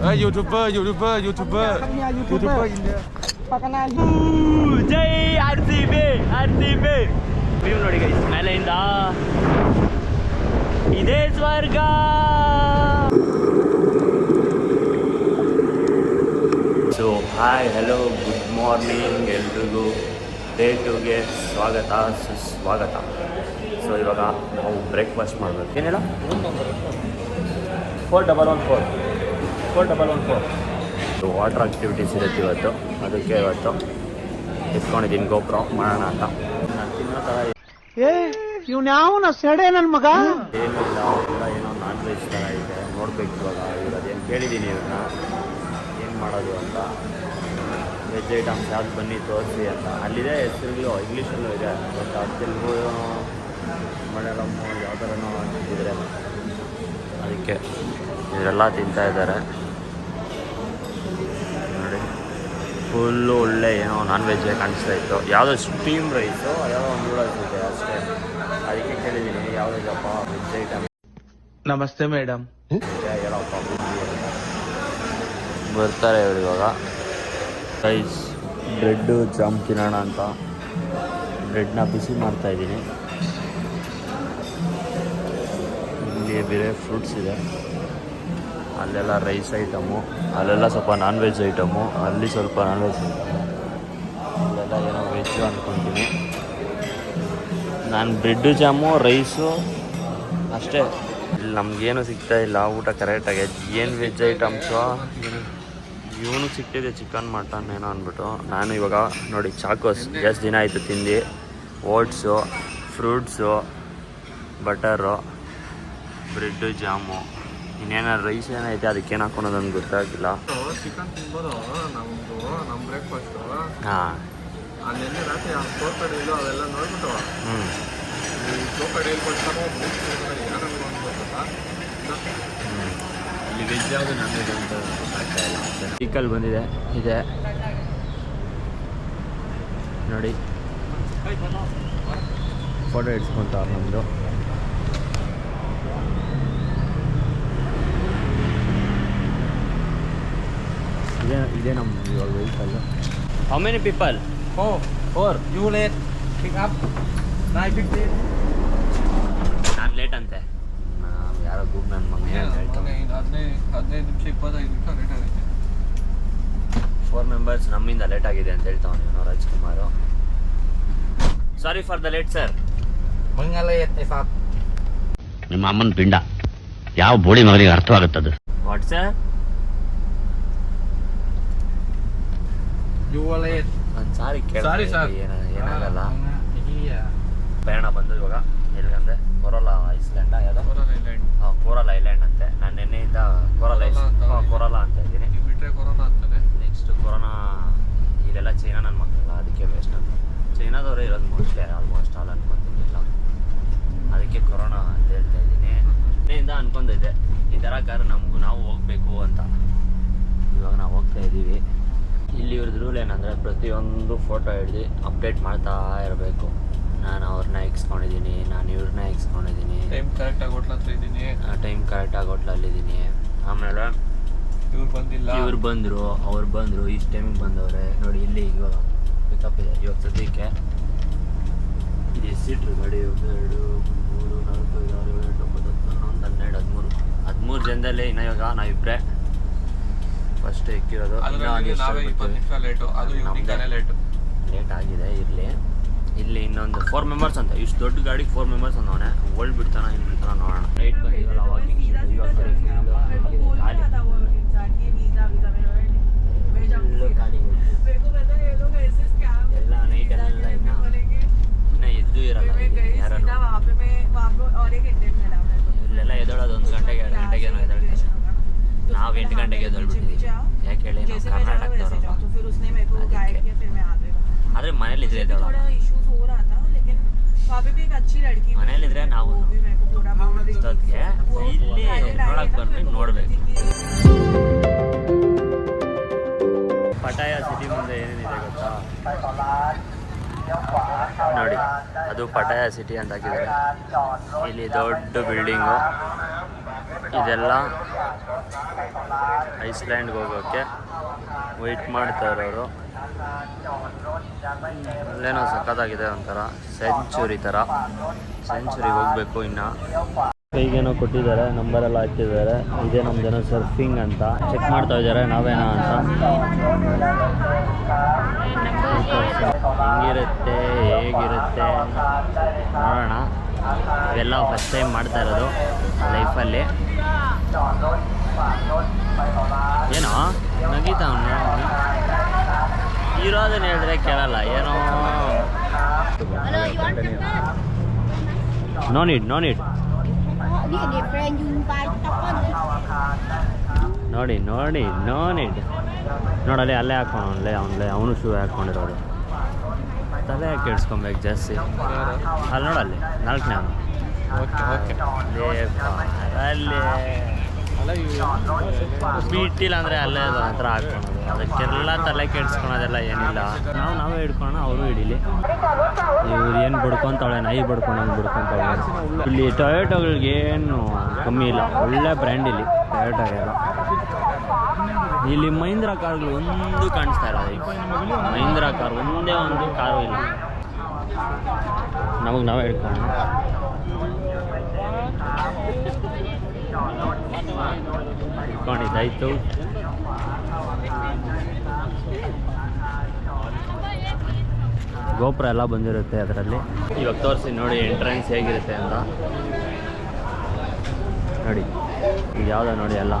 เอ้ยยูทูบเบอร์ยูทูบเบอร์ยูทูบเบอร์ Kami ya ยู YouTuber. ทูบเบอร์อินเดีย Pakana ಜೈ R C B R C B view ನೋಡಿ guys ಮೇಲೆಯಿಂದ ಇದೇ ಸ್ವರ್ಗ so hi hello good morning ಎಲ್ರಿಗೂ day ಟುಗೆ ಸ್ವಾಗತ ಸುಸ್ವಾಗತ ಸೊ ಇವಾಗ ನಾವು ಬ್ರೇಕ್ಫಾಸ್ಟ್ ಮಾಡಬೇಕು ಏನಿಲ್ಲ four double one four four double one four water activities ಇರುತ್ತೆ ಇವತ್ತು. ಅದಕ್ಕೆ ಇವತ್ತು ಇಟ್ಕೊಂಡಿದ್ದೀನಿ ಗೋಪ್ರ ಮಾಡೋಣ ಅಂತ. ನಾನು ತಿನ್ನೋ ಥರ ಏ ಇವ್ನ ಯಾವನ ಸೆಡೆ ನನ್ನ ಮಗ? ಏನೂ ಇಲ್ಲ ಎಲ್ಲ ಏನೋ ನಾನ್ ವೆಜ್ ಥರ ಇದೆ. ನೋಡ್ಬೇಕು ಇವಾಗ ಇವಾಗ ಅದೇನು ಕೇಳಿದ್ದೀನಿ ಇವನ್ನ ಏನು ಮಾಡೋದು ಅಂತ. ವೆಜ್ ಐಟಮ್ಸ್ ಯಾವ್ದು ಬನ್ನಿ ತೋರಿಸಿ ಅಂತ. ಅಲ್ಲಿದೆ ಹೆಸರುಗಳು ಇಂಗ್ಲೀಷಲ್ಲೂ ಇದೆ. ಬಟ್ ಅದು ತೆಲುಗು ಮಲಯಾಳಂ ಯಾವ ಥರನೋ ಇದ್ರೆ ಅದಕ್ಕೆ ಇವರೆಲ್ಲ ತಿಂತಾ ಇದ್ದಾರೆ ನೋಡಿ ಫುಲ್ಲು ಒಳ್ಳೆ ಏನೋ ನಾನ್ ವೆಜ್ಜೇ ಕಾಣಿಸ್ತಾ ಇತ್ತು. ಯಾವುದೋ ಸ್ಟೀಮ್ ರೈಸು ಯಾವುದೋ ಒಂದು ನೂಡಲ್ಸ್ ಇದೆ ಅಷ್ಟೇ. ಅದಕ್ಕೆ ಕೇಳಿದ್ದೀನಿ ಯಾವುದಿದಪ್ಪ ವೆಜ್ ಐಟಮ್ ನಮಸ್ತೆ ಮೇಡಮ್. ಹೇಳಪ್ಪ ಬರ್ತಾರೆ ಇವ್ರು ಇವಾಗ. ರೈಸ್ ಬ್ರೆಡ್ಡು ಜಾಮ್ ತಿನ್ನೋಣ ಅಂತ ಬ್ರೆಡ್ನ ಬಿಸಿ ಮಾಡ್ತಾ ಇದ್ದೀನಿ. ಇಲ್ಲಿ ಬೇರೆ ಫ್ರೂಟ್ಸ್ ಇದೆ. ಅಲ್ಲೆಲ್ಲ ರೈಸ್ ಐಟಮು ಅಲ್ಲೆಲ್ಲ ಸ್ವಲ್ಪ ನಾನ್ ವೆಜ್ ಐಟಮು ಅಲ್ಲಿ ಸ್ವಲ್ಪ ನಾನ್ ವೆಜ್ ಅಲ್ಲೆಲ್ಲ ಏನೋ ವೆಜ್ಜು ಅಂದ್ಕೊತೀನಿ ನಾನು ಬ್ರೆಡ್ಡು ಜಾಮು ರೈಸು ಅಷ್ಟೇ. ಇಲ್ಲಿ ನಮಗೇನು ಸಿಗ್ತಾ ಇಲ್ಲ, ಊಟ ಕರೆಕ್ಟಾಗಿ ಏನು ವೆಜ್ ಐಟಮ್ಸು ಇವನು ಸಿಗ್ತಿದೆ ಚಿಕನ್ ಮಟನ್ ಏನೋ ಅಂದ್ಬಿಟ್ಟು ನಾನು ಇವಾಗ ನೋಡಿ ಚಾಕೋಸ್, ಎಷ್ಟು ದಿನ ಆಯಿತು ತಿಂದು? Oats fruits butter bread jam ಇನ್ನೇನಾರು rice ಏನೈತೆ ಅದಕ್ಕೆ ಏನು ಹಾಕೊಳೋದು ಗೊತ್ತಾಗಿಲ್ಲ ಚಿಕನ್ ತಿನ್ಬೋದು ನಮ್ದು ನಮ್ಮ ಬ್ರೇಕ್ಫಾಸ್ಟ್ ಹಾಂ. ನಿನ್ನೆ ರಾತ್ರಿ ಆ ಸೋಪ್ ಕಡೆಯಲ್ಲೂ ಅವೆಲ್ಲ ನೋಡ್ಬಿಟ್ಟು ಹ್ಞೂ ಈ ಸೋಪ್ ಕಡೆಯಲ್ಲಿ ಕೊಡ್ತಾರೋ? ಯಾರು ಇಲ್ಲಿ ವೆಜ್ ಯಾವುದು ನಾನ್ ವೆಜ್ ಅಂತ ಗೊತ್ತಾಗ್ತಾ ಇಲ್ಲ. ಚಿಕಲ್ ಬಂದಿದೆ ಇದೆ. ನೋಡಿ. ಫೋಟೋ ಇಡ್ಸ್ಕೊಂತಾರೆ ನಮ್ಮದು ಇದೇ ಇದೇ ನಮ್ಮ ಇವಾಗ vehicle how many people oh four you late pick up ನೈ ಪಿಕ್ ನಾನು ಲೇಟ್ ಅಂತೆ. ಯಾರೋ ಗುಡ್ ನನ್ನ ಮಮ್ಮಿ ಹದಿನೈದು ಹದಿನೈದು ನಿಮಿಷ ಇಪ್ಪತ್ತೈದು ನಿಮಿಷ ಲೇಟ್ ಆಗುತ್ತೆ. ಫೋರ್ ಮೆಂಬರ್ಸ್ ನಮ್ಮಿಂದ ಲೇಟ್ ಆಗಿದೆ ಅಂತ ಹೇಳ್ತಾವನು ಇವನು Rajkumar. Sorry for the late sir ಮಂಗಲ ಎತ್ತೆ ಸಾತ್ ನಿಮ್ಮ ಅಮ್ಮನ ಪಿಂಡ. ಯಾವ ಬೋಳಿ ಮಗನಿಗೆ ಅರ್ಥವಾಗುತ್ತದು? ವಾಟ್ ಸರ್ ಯು ಲೇಟ್ ಒಂದು ಸಾರಿ ಕೇಳ ಸಾರಿ ಸರ್ ಏನ ಏನಾಗಲ್ಲ ಪ್ರಯಾಣ ಬಂದು ಇವಾಗ ಎಲ್ಲಿಗಂದ್ರೆ ಕೊರೋಲಾ ಐಸ್ಲ್ಯಾಂಡ ಯಾವುದೋ? Coral island. ಅಂತೆ. ನಾನು ನಿನ್ನೆಯಿಂದ ಕೊರಲ್ ಐಸ್ ಕೊರೋಲಾ ಅಂತ. ಹಾ, ಕೊರೋಲಾ ಅಂತ ಇದ್ದೀನಿ. ಬಿಟ್ರೆ ಕೊರೋನಾ ಅಂತಾನೆ. ನೆಕ್ಸ್ಟ್ ಕೊರೋನಾ ಇಲ್ಲೆಲ್ಲ ಚೈನಾ ನನ್ನ ಮಕ್ಕಳಲ್ಲ ಅದಕ್ಕೆ ವೇಸ್ಟ್ ಅಂತ. ಚೈನಾದವರೇ ಇರೋದು ಮೋಸ್ಟ್ಲಿ ಆಲ್ಮೋಸ್ಟ್ ಆಲ್ ಅನ್ಕೊಂತಿದ್ದಿಲ್ಲ ಅದಕ್ಕೆ ಕೊರೋನಾ ಅಂತ ಹೇಳ್ತಾ ಇದ್ದೀನಿ. ನಿನ್ನೆಯಿಂದ ಅನ್ಕೊಂಡಿದ್ದೆ ಈ ಥರ ಕಾರ್ ನಮಗೂ ನಾವು ಹೋಗ್ಬೇಕು ಅಂತ. ಇವಾಗ ನಾವು ಹೋಗ್ತಾ ಇದ್ದೀವಿ ಇಲ್ಲಿ ಇವ್ರದ್ದು ರೂಲ್ ಏನಂದರೆ ಪ್ರತಿಯೊಂದು ಫೋಟೋ ಹಿಡ್ದು ಅಪ್ಡೇಟ್ ಮಾಡ್ತಾ ಇರಬೇಕು. ನಾನು ಅವ್ರನ್ನ ಇಕ್ಸ್ಕೊಂಡಿದ್ದೀನಿ ನಾನು ಇವ್ರನ್ನ ಇಕ್ಸ್ಕೊಂಡಿದ್ದೀನಿ ಟೈಮ್ ಕರೆಕ್ಟಾಗಿ ಹೋಟ್ಲ ಹತ್ರ ಇದ್ದೀನಿ. ಟೈಮ್ ಕರೆಕ್ಟಾಗಿ ಹೋಟ್ಲಲ್ಲಿದ್ದೀನಿ ಆಮೇಲೆ ಇವ್ರು ಬಂದಿಲ್ಲ. ಇವ್ರು ಬಂದರು ಅವ್ರು ಬಂದರು ಇಷ್ಟು ಟೈಮಿಗೆ ಬಂದವ್ರೆ. ನೋಡಿ ಇಲ್ಲಿ ಇವಾಗ ಪಿಕಪ್ ಇದೆ ಇವತ್ತು ಸದ್ಯಕ್ಕೆ ಇದು ಸೀಟ್ರು ಗಾಡಿ ಒಂದು ಎರಡು ಮೂರು ನಾಲ್ಕು ಐದು ಆರು ಏಳು ಎಂಟು ಒಂಬತ್ತು ಹತ್ತು ಹನ್ನೊಂದು ಹನ್ನೆರಡು ಹದಿಮೂರು. ಹದಿಮೂರು ಜನದಲ್ಲಿ ಇನ್ನು ಇವಾಗ ನಾವಿಬ್ಬರೇ ಫಸ್ಟ್ ಎಕ್ಕಿರೋದು ಅದ್ರಲ್ಲಿ ನಾವೇ ಇಪ್ಪತ್ತು ನಿಮಿಷ ಲೇಟು ಅದು ಇವ್ನಿಂದಾನೆ ಲೇಟು ಲೇಟ್ ಆಗಿದೆ ಇರಲಿ. ಇಲ್ಲಿ ಇನ್ನೊಂದು ಫೋರ್ ಮೆಂಬರ್ಸ್ ಅಂತ ಇಷ್ಟು ದೊಡ್ಡ ಗಾಡಿ ಫೋರ್ ಮೆಂಬರ್ಸ್ ಅಂದವನೆ ಓಲ್ಡ್ ಬಿಡ್ತಾನ ಇಲ್ಲಿ ಬಿಡ್ತಾನ ನೋಡೋಣ. ರೈಟ್ ಬಂದಿರಲ್ಲ ಎಲ್ಲ ನೈಟ್ ಎಲ್ಲ ಇನ್ನ ಎದ್ದು ಇರಲ್ಲ ಯಾರು ಇಲ್ಲೆಲ್ಲ ಎದ್ದೋಳೋದು ಒಂದು ಗಂಟೆಗೆ ಎರಡು ಗಂಟೆಗೆ ಏನೋ ಎದ್ದೇಳ್ತಾರೆ. ನಾವು ಎಂಟು ಗಂಟೆಗೆ ಆದ್ರೆ ಯಾಕೆ ಹೇಳಿ ನಾವು ಕರ್ನಾಟಕದವ್ರು ಆದರೆ ಮನೇಲಿ ಇದ್ರೆ ಎದ್ದೇಳೋಲ್ಲ ಮನೇಲಿದ್ರೆ ನಾವು ಇಲ್ಲಿ ನೋಡಕ್ ಬರ್ಬೇಕು ನೋಡ್ಬೇಕು. ಪಟಾಯ ಸಿಟಿ ಮುಂದೆ ಏನೇನಿದೆ ಗೊತ್ತಾ? ನೋಡಿ ಅದು ಪಟಾಯ ಸಿಟಿ ಅಂತ ಹಾಕಿದ್ದಾರೆ. ಇಲ್ಲಿ ದೊಡ್ಡ ಬಿಲ್ಡಿಂಗು ಇದೆಲ್ಲ ಐಸ್ಲ್ಯಾಂಡ್ಗೆ ಹೋಗೋಕ್ಕೆ ವೆಯ್ಟ್ ಮಾಡ್ತಾರೆ ಅವರು ಅಲ್ಲೇನೋ ಸಖತ್ತಾಗಿದೆ ಒಂಥರ ಸೆಂಚುರಿ ಥರ. ಸೆಂಚುರಿಗೆ ಹೋಗಬೇಕು ಇನ್ನು. ಕೈಗೇನೋ ಕೊಟ್ಟಿದ್ದಾರೆ ನಂಬರ್ ಎಲ್ಲ ಹಾಕಿದ್ದಾರೆ. ಇದೇ ನಮ್ದೇನೋ ಸರ್ಫಿಂಗ್ ಅಂತ. ಚೆಕ್ ಮಾಡ್ತಾ ಇದ್ದಾರೆ, ನಾವೇನೋ ಅಂತ. ಹೆಂಗಿರುತ್ತೆ, ಹೇಗಿರುತ್ತೆ ನೋಡೋಣ. ಇವೆಲ್ಲ ಫಸ್ಟ್ ಟೈಮ್ ಮಾಡ್ತಾ ಇರೋದು ಲೈಫಲ್ಲಿ ಏನೋ ನಗೀತಾ ಅವನು. ಇರೋದನ್ನ ಹೇಳಿದ್ರೆ ಕೇಳಲ್ಲ ಏನೋ. Hello, you want to no need no need friend ನೋಡಿ ನೋಡಿ ನೋ ನೀಡ್ ನೋಡಲ್ಲಿ ಅಲ್ಲೇ ಹಾಕೋಣ ಅಲ್ಲೇ ಅವನಲ್ಲೇ ಅವನು ಶೂ ಹಾಕ್ಕೊಂಡಿರೋದು. ತಲೆ ಯಾಕೆ ಕೆಡ್ಸ್ಕೊಬೇಕು ಜಾಸ್ತಿ. ಅಲ್ಲಿ ನೋಡಲ್ಲಿ ನಾಲ್ಕನೇ ಅವನು. ಓಕೆ ಓಕೆ ಅಲ್ಲಿ. ಬಿಟ್ಟಿಲ್ಲ ಅಂದರೆ ಅಲ್ಲೇ ಅದು ಹತ್ರ ಹಾಕ್ಕೊಳೋದು. ಅದಕ್ಕೆಲ್ಲ ತಲೆ ಕೆಡ್ಸ್ಕೊಳೋದೆಲ್ಲ ಏನಿಲ್ಲ. ನಾವು ನಾವೇ ಹಿಡ್ಕೊಳ್ಳೋಣ ಅವರು ಹಿಡೀಲಿ. ಇವ್ರು ಏನು ಬಡ್ಕೊಂತಾಳೆ, ನಾಯಿ ಬಿಡ್ಕೊಂಡು ಬಡ್ಕೊಂತಾಳೆ. ಇಲ್ಲಿ ಟೊಯೋಟೋಗಳಿಗೆ ಏನು ಕಮ್ಮಿ ಇಲ್ಲ, ಒಳ್ಳೆ ಬ್ರ್ಯಾಂಡ್ ಇಲ್ಲಿ ಟೊಯೋಟೋಗೆಲ್ಲ ಇಲ್ಲಿ ಮಹೀಂದ್ರ ಕಾರ್ಗಳು ಒಂದು ಕಾಣಿಸ್ತಾ ಇಲ್ಲ ಮಹೀಂದ್ರ ಕಾರ್ ಒಂದೇ ಒಂದು ಕಾರು ಇಲ್ಲ. ನಮಗೆ ನಾವೇ ಹಿಡ್ಕೊಳ್ಳೋಣ ಇಟ್ಕೊಂಡಿದ್ದಾಯ್ತು ಗೋಪುರ ಎಲ್ಲ ಬಂದಿರುತ್ತೆ ಅದರಲ್ಲಿ. ಇವಾಗ ತೋರಿಸಿ ನೋಡಿ ಎಂಟ್ರೆನ್ಸ್ ಹೇಗಿರುತ್ತೆ ಅಂತ. ನೋಡಿ ಈಗ ಯಾವುದೋ ನೋಡಿ ಎಲ್ಲ.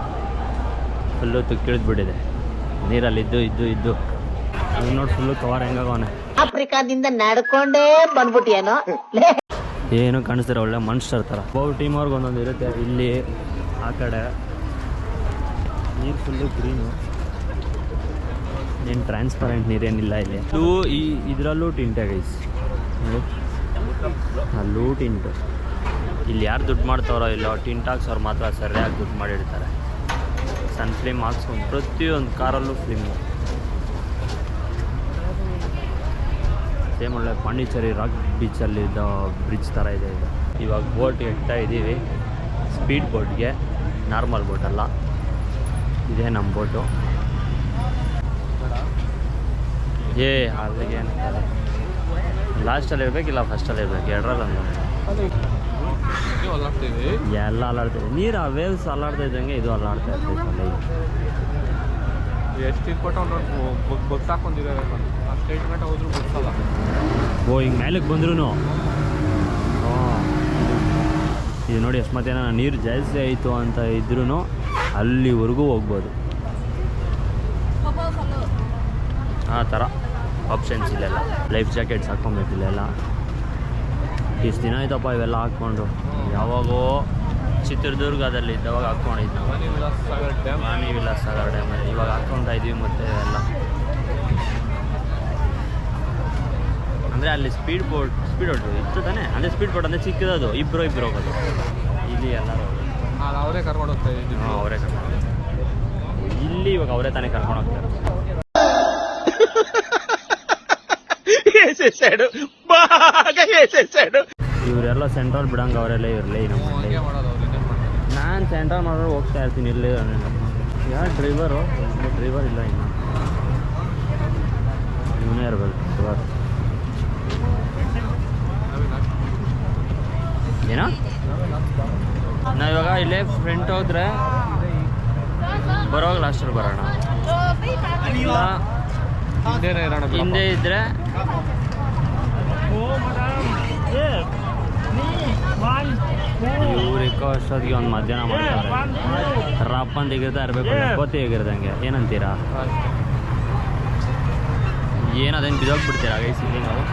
ಫುಲ್ಲು ತುಕ್ಕಿಳಿದ್ಬಿಟ್ಟಿದೆ ನೀರಲ್ಲಿ ಇದ್ದು ಇದ್ದು ಇದ್ದು. ಅದು ನೋಡಿ ಫುಲ್ಲು ಕವರ್ ಹೆಂಗಾಗವನೆ ಆಫ್ರಿಕಾದಿಂದ ನಡ್ಕೊಂಡೇ ಬಂದ್ಬಿಟ್ಟಿಯೇನೋ? ಏನು ಕಾಣಿಸ್ತಾರೆ ಒಳ್ಳೆ ಮನುಷ್ಯರ ಥರ. ಟೀಮ್ ಅವ್ರಿಗೆ ಒಂದೊಂದು ಇರುತ್ತೆ. ಇಲ್ಲಿ ಆ ಕಡೆ. ನೀರು ಫುಲ್ಲು ಗ್ರೀನು ಏನು ಟ್ರಾನ್ಸ್ಪರೆಂಟ್ ನೀರೇನಿಲ್ಲ ಇಲ್ಲಿ. ಇದು ಈ ಇದರಲ್ಲೂ ಟಿಂಟೆ ಗೈಸ್ ಅಲ್ಲೂ ಟಿಂಟು ಇಲ್ಲಿ ಯಾರು ದುಡ್ಡು ಮಾಡ್ತಾರೋ ಇಲ್ಲೋ ಟಿಂಟ್ ಹಾಕ್ಸೋರು ಮಾತ್ರ ಸರಿಯಾಗಿ ದುಡ್ಡು ಮಾಡಿರ್ತಾರೆ. ಸನ್ ಫ್ಲಿಮ್ ಹಾಕ್ಸ್ಕೊಂಡು ಪ್ರತಿಯೊಂದು ಕಾರಲ್ಲೂ ಫ್ಲಿಮ್ಮು ಸೇಮ್ ಒಳ್ಳೆ ಪಾಂಡಿಚೇರಿ ರಾಕ್ ಬೀಚಲ್ಲಿದ್ದ ಬ್ರಿಡ್ಜ್ ಥರ ಇದೆ ಇದು. ಇವಾಗ ಬೋಟ್ ಎಡ್ತಾ ಇದ್ದೀವಿ ಸ್ಪೀಡ್ ಬೋಟ್ಗೆ ನಾರ್ಮಲ್ ಬೋಟ್ ಅಲ್ಲ. ಇದೇ ನಮ್ಮ ಬೋಟು. ಏ ಅಲ್ಲಿಗೆ ಲಾಸ್ಟಲ್ಲಿ ಇರಬೇಕಿಲ್ಲ ಫಸ್ಟಲ್ಲಿ ಇರಬೇಕು. ಎರಡರಲ್ಲಿ ಎಲ್ಲ ಅಲ್ಲಾಡ್ತಿದೆ. ನೀರು ಆ ವೇವ್ಸ್ ಅಲ್ಲಾಡ್ತಾ ಇದ್ದಂಗೆ ಇದು ಅಲ್ಲಾಡ್ತಾ ಇರ್ತೈತೆ ಎಷ್ಟು ಬಗ್ಸಲ್ಲ ಓ ಹಿಂಗೆ ಮೇಲಕ್ಕೆ ಬಂದ್ರೂ ಇದು ನೋಡಿ ಅಷ್ಟು ಏನೋ ನೀರು ಜಾಸ್ತಿ ಆಯಿತು ಅಂತ ಇದ್ರೂ ಅಲ್ಲಿವರೆಗೂ ಹೋಗ್ಬೋದು. ಆ ಥರ ಆಪ್ಷನ್ಸ್ ಇಲ್ಲೆಲ್ಲ. ಲೈಫ್ ಜಾಕೆಟ್ಸ್ ಹಾಕ್ಕೊಬೇಕು ಇಲ್ಲೆಲ್ಲ. ಇಷ್ಟು ದಿನ ಆಯ್ತಪ್ಪ ಇವೆಲ್ಲ ಹಾಕ್ಕೊಂಡು. ಯಾವಾಗೋ ಚಿತ್ರದುರ್ಗದಲ್ಲಿ ಇದ್ದವಾಗ ಹಾಕ್ಕೊಂಡಿದ್ದು ನಾವು. ರಾಣಿ ವಿಲಾಸ್ ಸಾಗರ್ ಡ್ಯಾಮಲ್ಲಿ ಇವಾಗ ಹಾಕ್ಕೊತಾ ಇದ್ದೀವಿ ಮತ್ತೆ ಎಲ್ಲ ಅಂದರೆ ಅಲ್ಲಿ ಸ್ಪೀಡ್ ಬೋಟ್ ಸ್ಪೀಡ್ ಬೋಟ್ ಇತ್ತು ತಾನೆ? ಅಂದರೆ ಸ್ಪೀಡ್ ಬೋಟ್ ಅಂದರೆ ಚಿಕ್ಕದದು ಇಬ್ಬರು ಇಬ್ಬರು ಹೋಗೋದು. ಇಲ್ಲಿ ಎಲ್ಲರೂ ಅವರೇ ಕರ್ಕೊಂಡು ಹೋಗ್ತಾ ಇದ್ದೀವಿ ಹಾಂ ಅವರೇ ಕರ್ಕೊಂಡು ಇಲ್ಲಿ ಇವಾಗ ಅವರೇ ತಾನೇ ಕರ್ಕೊಂಡು ಹೋಗ್ತಾರೆ. ಇವರೆಲ್ಲ ಸೆಂಟ್ರಲ್ ಬಿಡಂಗ ಅವರೆಲ್ಲ ಇರಲಿ ನಾನು ಸೆಂಟ್ರಲ್ ಮಾಡೋರು ಹೋಗ್ತಾ ಇರ್ತೀನಿ ಇಲ್ಲಿ ಯಾರು ಡ್ರೈವರು ಡ್ರೈವರ್ ಇಲ್ಲ ಇನ್ನು. ಇವನೇ ಇರ್ಬೋದು ಏನೋ ನಾವಿವಾಗ ಇಲ್ಲೇ ಫ್ರೆಂಟ್ ಹೋದ್ರೆ ಬರೋವಾಗ ಲಾಸ್ಟಲ್ಲಿ ಬರೋಣ. ಹಿಂದೆ ಇದ್ರೆ ಅಷ್ಟೊತ್ತಿಗೆ ಒಂದು ಮಧ್ಯಾಹ್ನ ಮಾಡ್ತಾರೆ. ರಪ್ಪ ಅಂತ ಹೇಗಿರ್ತಾ ಇರಬೇಕು ಕೋತಿ ಹೇಗಿರ್ದಂಗೆ ಏನಂತೀರಾ. ಏನದೇನು ಬಿದ್ದೋಗ್ಬಿಡ್ತೀರಾ ಗೈಸ್ ಇಲ್ಲಿ ನಾವು?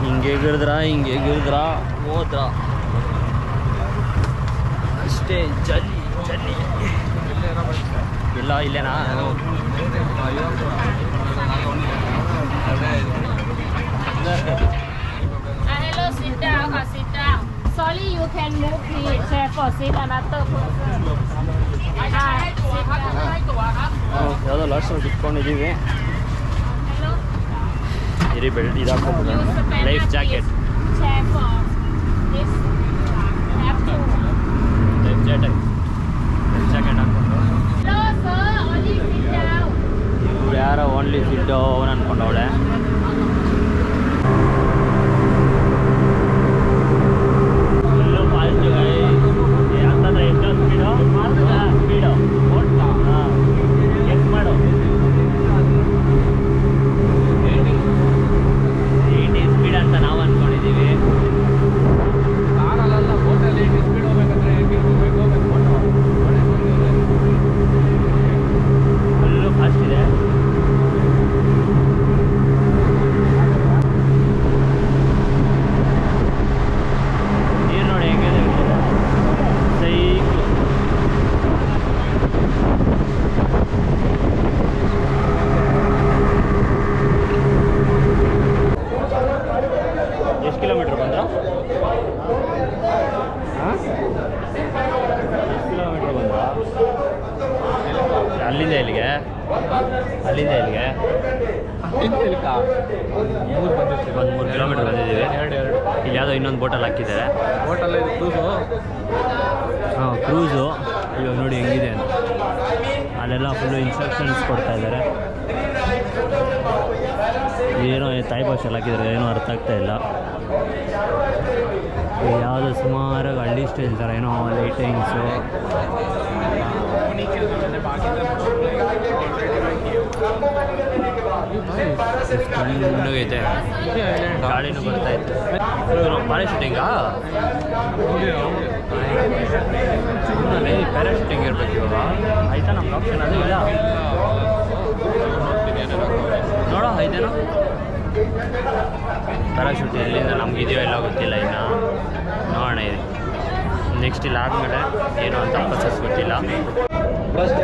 ಹಿಂಗೆ ಎಗಿರಿದ್ರ ಹಿಂಗೆ ಎಗಿರಿದ್ರ ಹೋದ್ರ ಅಷ್ಟೇ ಜಲ್ಲಿ ಜಲ್ಲಿ ಇಲ್ಲೇ ಇರೋ ಬಸ್. ಇಲ್ಲ ಇಲ್ಲೇನಾ ಅಯ್ಯೋ. ಅದೇ ಇದು. Ah, hello, sit down, ah, sit down. Sorry, you can move the chair for sit another person. Ah, sit down. ಯಾವುದೋ ಲಾಸ್ಟಲ್ಲಿ ಕುತ್ಕೊಂಡಿದ್ದೀವಿ Hello. ಇರಿ belt ಇದಾಕೊಂಡು life jacket life jacket life jacket ಹಾಕೊಂಡು ಇವ್ರು ಯಾರೋ ಓನ್ಲಿ ಫಿಲ್ಡು ಅವನು ಅನ್ಕೊಂಡವಳೆ ತಾಯಿ ಹಾಕಿದ್ರೆ ಏನೂ ಅರ್ಥ ಆಗ್ತಾ ಇಲ್ಲ. ಯಾವುದು ಸುಮಾರಾಗಿ ಹಳ್ಳಿ ಸ್ಟೈಲ್ ಥರ ಏನೋ ಲೈಟಿಂಗ್ಸು ತಣ್ಣಗೈತೆ ಗಾಳಿನೂ ಬರ್ತಾ ಇತ್ತು. ಪ್ಯಾರಾಶೂಟಿಂಗಾ ಅಲ್ಲಿ ಪ್ಯಾರಾಶೂಟಿಂಗ್ ಇರಬೇಕು ಇವಾಗ. ಆಪ್ಷನ್ ಅದು ಇಲ್ಲ? ನೋಡೋ ಐದೇನೋ ಪ್ಯಾರಾಶೂಟ್ ಎಲ್ಲಿಂದ ಇದೆಯೋ ಎಲ್ಲ ಗೊತ್ತಿಲ್ಲ ಇನ್ನು. ನೋಡೋಣ ಇದೆ. ನೆಕ್ಸ್ಟ್ ಇಲ್ಲ ಆದಮೇಲೆ ಏನು ಅಂತ ಪ್ರೊಸೆಸ್ ಗೊತ್ತಿಲ್ಲ. First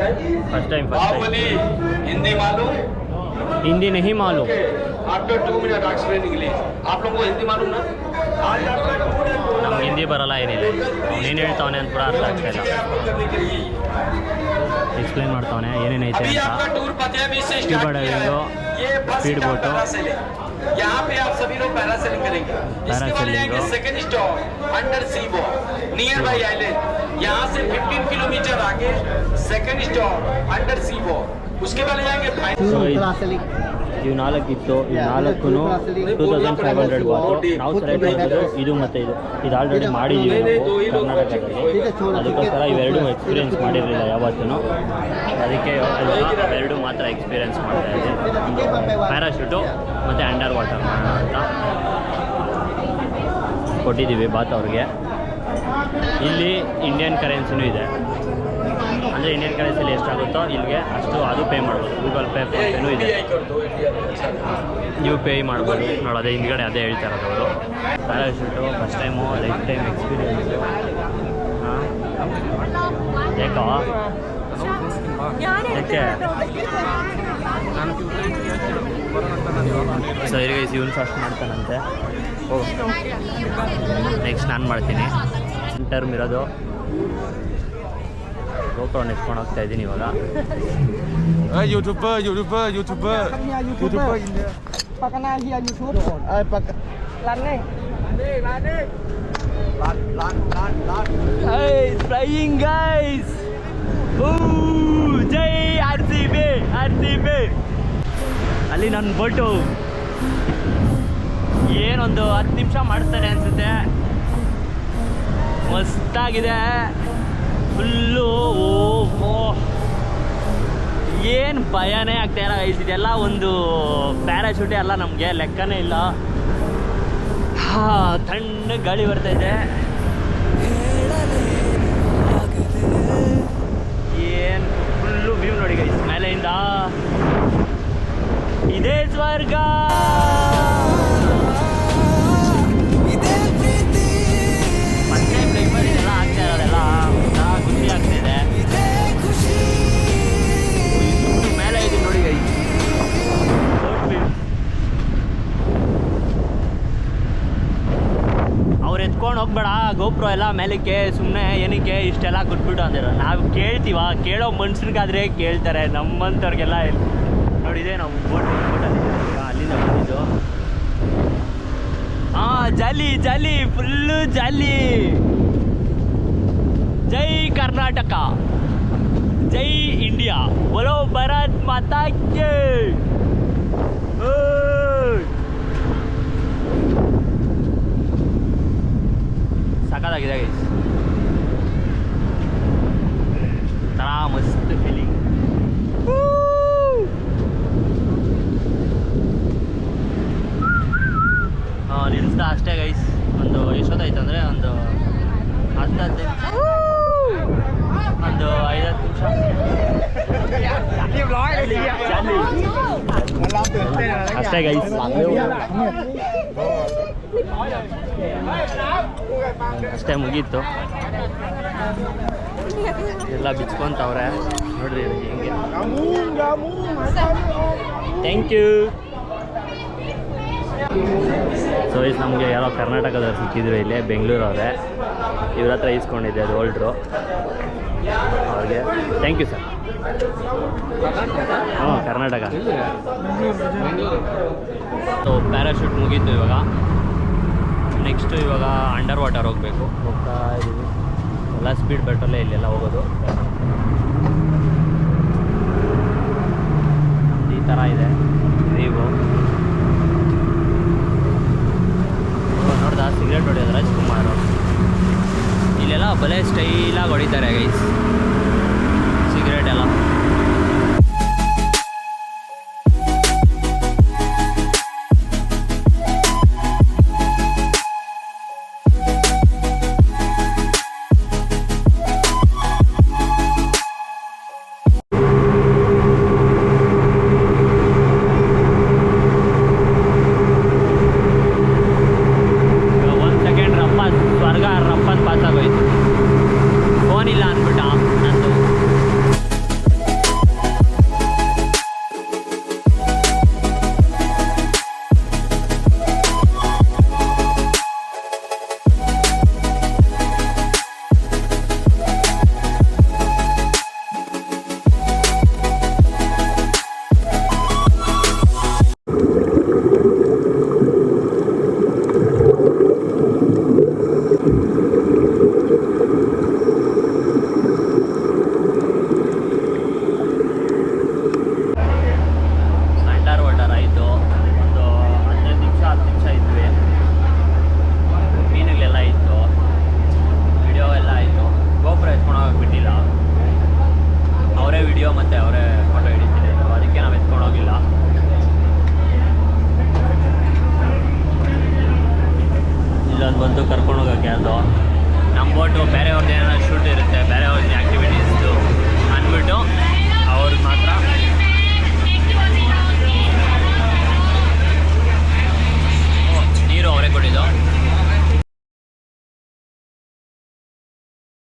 time first time Hindi ನಹಿ ಮಾಲು. ನಮ್ಗೆ ಹಿಂದಿ ಬರಲ್ಲ ಏನಿಲ್ಲ. ನೀನು ಹೇಳ್ತಾವನೆ ಅಂತ ಕೂಡ ಅರ್ಥ ಆಗ್ತಾ ಇಲ್ಲ. ಎಕ್ಸ್ಪ್ಲೈನ್ ಮಾಡ್ತಾವನೆ ಏನೇನೈತೆ ಅಂತ. ये बस स्पीड बोट। पैरासेलिंग यहाँ पे आप सभी लोग पैरासेलिंग करेंगे। इसके बाद जाएँगे। सेकंड स्टॉप अंडर सी वो नियर बाई आइलैंड यहाँ से 15 किलोमीटर आगे second stop under sea walk ಇವು ನಾಲ್ಕಿತ್ತು ಇವು ನಾಲ್ಕು ಟೂ ತೌಸಂಡ್ ಫೈವ್ ಹಂಡ್ರೆಡ್ ಬಾಟು ನಾವು ಸೆಲೆಕ್ಟ್ ಮಾಡಿದ್ರು ಇದು ಮತ್ತೆ ಇದು ಇದು ಆಲ್ರೆಡಿ ಮಾಡಿದ್ದೀವಿ ಕರ್ನಾಟಕದಲ್ಲಿ ಅದಕ್ಕೋಸ್ಕರ ಇವೆರಡೂ ಎಕ್ಸ್ಪೀರಿಯೆನ್ಸ್ ಮಾಡಿರಲಿಲ್ಲ ಯಾವತ್ತೂ ಅದಕ್ಕೆ ಎರಡು ಮಾತ್ರ ಎಕ್ಸ್ಪೀರಿಯೆನ್ಸ್ ಮಾಡ್ತಾ ಇದ್ದೀವಿ ಪ್ಯಾರಾಶೂಟು ಮತ್ತು ಅಂಡರ್ ವಾಟರ್ ಮಾಡೋಣ ಅಂತ ಕೊಟ್ಟಿದ್ದೀವಿ ಬಾತ್ ಅವ್ರಿಗೆ ಇಲ್ಲಿ ಇಂಡಿಯನ್ ಕರೆನ್ಸಿನೂ ಇದೆ ಅಂದರೆ ಇಂಡಿಯನ್ ಕರೆನ್ಸಿಲಿ ಎಷ್ಟಾಗುತ್ತೋ ಇಲ್ಲಿಗೆ ಅಷ್ಟು ಅದು ಪೇ ಮಾಡ್ಬೋದು. ಗೂಗಲ್ ಪೇ ಫೋನ್ಪೇನೂ ಇದೆ. ಯು ಪೇ ಮಾಡ್ಬೋದು. ನೋಡಿ ಅದೇ ಹಿಂದ್ಗಡೆ ಅದೇ ಹೇಳ್ತಾ ಇರೋದು ಅವರು. Parachute first time life time experience ಹಾಂ? ಯಾಕೋ? ಯಾಕೆ? ಸೊ ಇಲ್ಲಿಗೆ ಇವನು ಫಸ್ಟ್ ಮಾಡ್ತಾನಂತೆ. ಓ ನೆಕ್ಸ್ಟ್ ನಾನು ಮಾಡ್ತೀನಿ. ಟರ್ಮ್ ಇರೋದು. ಗೋಪ್ರೋ ನೆಚ್ಕೊಂಡು ಹೋಗ್ತಾ ಇದ್ದೀನಿ ಇವಾಗ. YouTuber YouTuber YouTuber YouTuber flying guys ಜೈ R C B R C B. ಅಲ್ಲಿ ನನ್ನ ಬೋಟು. ಏನೊಂದು ಹತ್ತು ನಿಮಿಷ ಮಾಡ್ತಾರೆ ಅನ್ಸುತ್ತೆ. ಮಸ್ತಾಗಿದೆ. ಫುಲ್ಲು, ಓಹೋ. ಏನು ಭಯನೇ ಆಗ್ತಾ ಇಲ್ಲ. ಇದೆಲ್ಲ ಒಂದು ಪ್ಯಾರಾಶೂಟೇ ಅಲ್ಲ ನಮಗೆ, ಲೆಕ್ಕನೇ ಇಲ್ಲ. ಹಾ ತಣ್ಣಗೆ ಗಾಳಿ ಬರ್ತೈತೆ ಏನು ಫುಲ್ಲು ವ್ಯೂ ನೋಡಿ ಗೈಸ್ ಮೇಲೆಯಿಂದ. ಇದೇ ಸ್ವರ್ಗ! ಎಲ್ಲ ಮೇಲಕ್ಕೆ ಸುಮ್ಮನೆ ಏನಕ್ಕೆ, ಇಷ್ಟೆಲ್ಲ ಕೊಟ್ಬಿಟ್ಟು ಅಂದಿರೋ. ನಾವು ಕೇಳ್ತೀವ, ಕೇಳೋ ಮನುಷ್ಯನಿಗಾದ್ರೆ ಕೇಳ್ತಾರೆ. ನಮ್ಮಂಥವ್ರಿಗೆಲ್ಲ ನೋಡಿದೆ ನಾವು ಬೋಟ್ ಅಲ್ಲಿಂದ ಬಂದಿದ್ದು. ಹಾಂ ಜಾಲಿ ಜಾಲಿ ಫುಲ್ಲು ಜಾಲಿ ಜೈ ಕರ್ನಾಟಕ. ಜೈ ಇಂಡಿಯಾ. ಬರೋ ಭಾರತ್ ಮಾತಾ ಕೇ ಸಖತ್ತಾಗಿದೆ ಗೈಸ್ ತರ ಮಸ್ತ್ ಫೀಲಿಂಗ್ ನಿಲ್ಲಿಸ್ದ ಅಷ್ಟೇ ಗೈಸ್ ಒಂದು ಎಷ್ಟೊತ್ತಾಯ್ತು ಅಂದರೆ ಒಂದು ಹತ್ತು ಹದಿನೈದು ಒಂದು ಐದತ್ತು ನಿಮಿಷ. ಅಷ್ಟೇ ಗೈಸ್ ಅಷ್ಟೇ ಮುಗೀತು. ಎಲ್ಲ ಬಿಚ್ಕೊಂತವ್ರೆ. ನೋಡ್ರಿ ಹೆಂಗೆ. ಥ್ಯಾಂಕ್ ಯು ಸೊ ಇದು ನಮಗೆ ಯಾರೋ ಕರ್ನಾಟಕದವ್ರು ಸಿಕ್ಕಿದ್ರು ಇಲ್ಲಿ ಬೆಂಗಳೂರು ಅವರೇ ಇವ್ರ ಹತ್ರ ಈಸ್ಕೊಂಡಿದ್ದೆ, ಅದು ಓಲ್ಡ್ರು ಅವ್ರಿಗೆ. ಥ್ಯಾಂಕ್ ಯು ಸರ್ ಹ್ಞೂ ಕರ್ನಾಟಕ. ಸೊ ಪ್ಯಾರಾಶೂಟ್ ಮುಗೀತು ಇವಾಗ. ನೆಕ್ಸ್ಟು ಇವಾಗ ಅಂಡರ್ ವಾಟರ್ ಹೋಗಬೇಕು. ಹೋಗ್ತಾ ಇದ್ದೀವಿ ಎಲ್ಲ ಸ್ಪೀಡ್ ಬೆಟ್ಟಲ್ಲೇ ಇಲ್ಲೆಲ್ಲ ಹೋಗೋದು. ಈ ಥರ ಇದೆ. ವೀವು ನೋಡ್ದ ಸಿಗರೇಟ್ ಹೊಡೆಯೋದು ರಾಜ್ಕುಮಾರ್ ಇಲ್ಲೆಲ್ಲ ಬಲೆ ಸ್ಟೈಲಾಗಿ ಹೊಡಿತಾರೆ ಗೈಸ್